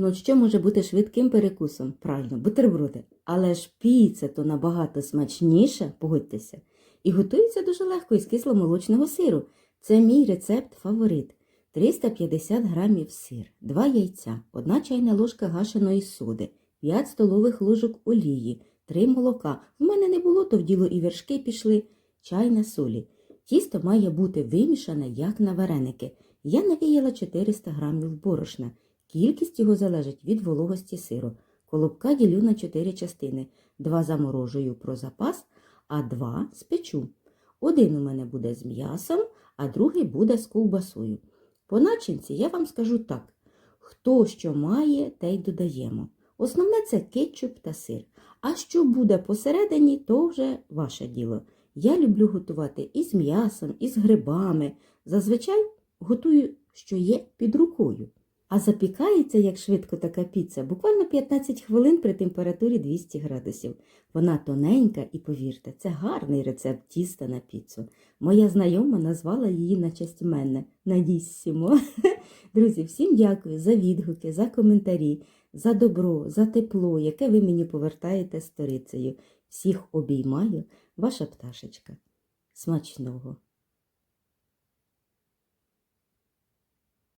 Ну, що може бути швидким перекусом? Правильно, бутерброди. Але ж піца то набагато смачніше, погодьтеся. І готується дуже легко із кисломолочного сиру. Це мій рецепт фаворит. 350 грамів сир, 2 яйця, 1 чайна ложка гашеної соди, 5 столових ложок олії, 3 молока. В мене не було, то в діло і вершки пішли, чайна солі. Тісто має бути вимішане, як на вареники. Я навіяла 400 грамів борошна. Кількість його залежить від вологості сиру. Колобка ділю на 4 частини. Два заморожую про запас, а два спечу. Один у мене буде з м'ясом, а другий буде з ковбасою. По начинці я вам скажу так: хто що має, те й додаємо. Основне це кетчуп та сир. А що буде посередині, то вже ваше діло. Я люблю готувати і з м'ясом, і з грибами. Зазвичай готую, що є під рукою. А запікається, як швидко така піца, буквально 15 хвилин при температурі 200 градусів. Вона тоненька і, повірте, це гарний рецепт тіста на піцу. Моя знайома назвала її на честь мене. Надіссімо. Друзі, всім дякую за відгуки, за коментарі, за добро, за тепло, яке ви мені повертаєте сторицею. Всіх обіймаю, ваша пташечка. Смачного!